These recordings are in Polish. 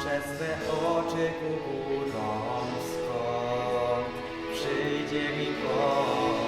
przez swe oczy ku górą, skąd przyjdzie mi pomoc.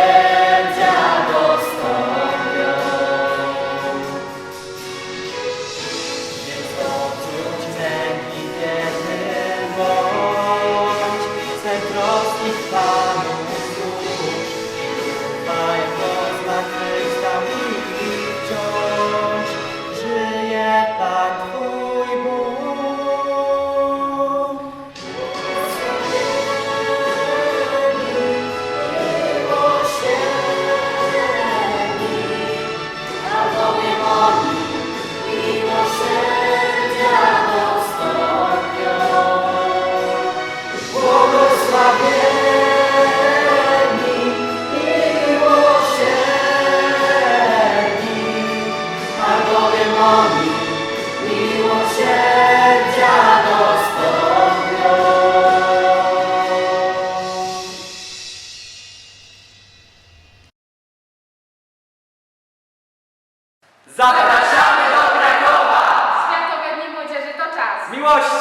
Zapraszamy do Krakowa! Światowe Dni Młodzieży to czas. Miłości!